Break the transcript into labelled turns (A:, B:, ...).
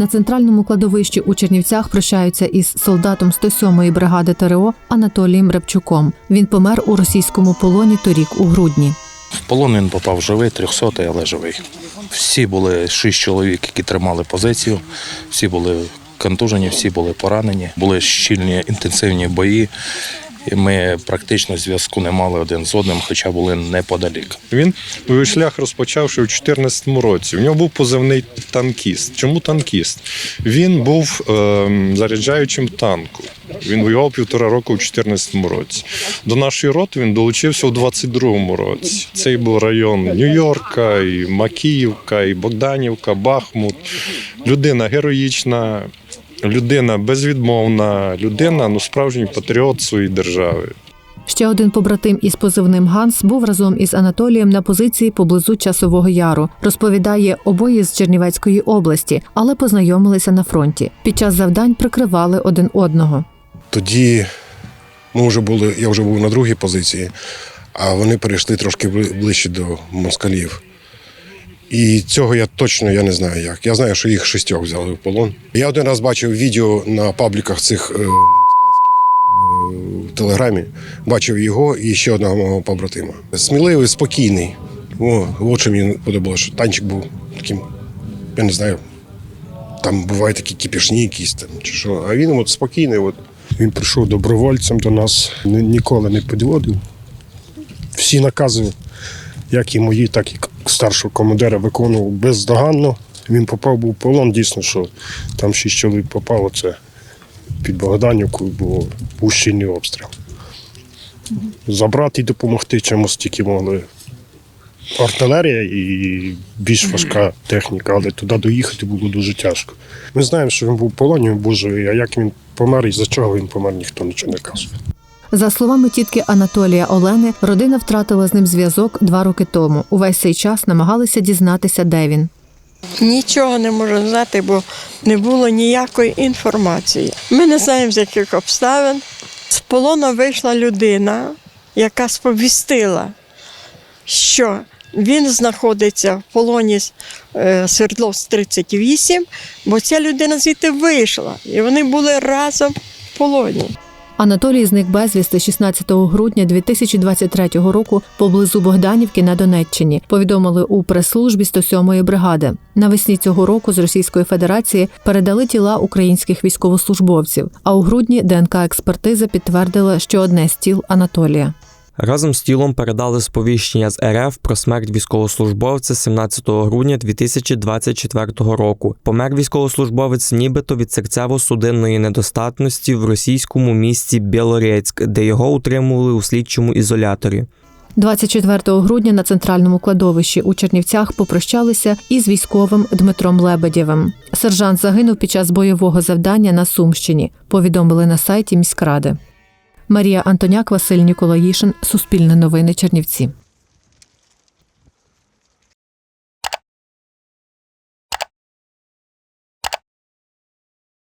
A: На центральному кладовищі у Чернівцях прощаються із солдатом 107-ї бригади ТРО Анатолієм Рябчуком. Він помер у російському полоні торік у грудні.
B: В полон він попав живий, 300 але живий. Всі були шість чоловік, які тримали позицію, всі були контужені, всі були поранені, були щільні інтенсивні бої. І ми практично зв'язку не мали один з одним, хоча були неподалік.
C: Він свій шлях розпочав ще у 2014 році. У нього був позивний танкіст. Чому танкіст? Він був е, заряджаючим танку. Він воював півтора року у 2014 році. До нашої роти він долучився у 22-му році. Це і був район Нью-Йорка, і Макіївка, і Богданівка, Бахмут. Людина героїчна, людина безвідмовна, людина ну, справжній патріот своєї держави.
A: Ще один побратим із позивним Ганс був разом із Анатолієм на позиції поблизу Часового Яру. Розповідає, обоє з Чернівецької області, але познайомилися на фронті. Під час завдань прикривали один одного.
D: Тоді ми вже були, я вже був на другій позиції, а вони перейшли трошки бли- ближче до москалів. І цього я точно я не знаю як. Я знаю, що їх шістьох взяли в полон. Я один раз бачив відео на пабліках цих е, е, в телеграмі. Бачив його і ще одного мого побратима. Сміливий, спокійний. О, от що мені подобалося, що танчик був таким, я не знаю, там бувають такі кіпішні якісь там чи що. А він от спокійний. От.
E: Він прийшов добровольцем до нас, ні- ніколи не підводив. Всі накази, як і мої, так і старшого командира, виконував бездоганно. Він попав був в полон, дійсно, що там шість чоловік попало, це під Богданівку був щільний обстріл. Забрати і допомогти чимось тільки могли. Артилерія і більш важка техніка, але туди доїхати було дуже тяжко. Ми знаємо, що він був в полоні, живий, а як він помер і за чого він помер, ніхто нічого не каже.
A: За словами тітки Анатолія Олени, родина втратила з ним зв'язок два роки тому. Увесь цей час намагалися дізнатися, де він.
F: Нічого не можу знати, бо не було ніякої інформації. Ми не знаємо, з яких обставин. З полону вийшла людина, яка сповістила, що він знаходиться в полоні е, Свердловськ 38, бо ця людина звідти вийшла, і вони були разом в полоні.
A: Анатолій зник безвісти 16 грудня 2023 року поблизу Богданівки на Донеччині. Повідомили у прес-службі 107-ї бригади. Навесні цього року з Російської Федерації передали тіла українських військовослужбовців. А у грудні ДНК експертиза підтвердила, що одне з тіл Анатолія.
G: Разом з тілом передали сповіщення з РФ про смерть військовослужбовця 17 грудня 2024 року. Помер військовослужбовець нібито від серцево-судинної недостатності в російському місті Білорецьк, де його утримували у слідчому ізоляторі.
A: 24 грудня на центральному кладовищі у Чернівцях попрощалися із військовим Дмитром Лебедєвим. Сержант загинув під час бойового завдання на Сумщині. Повідомили на сайті міськради. Марія Антоняк, Василь Ніколаїшин, Суспільне новини Чернівці.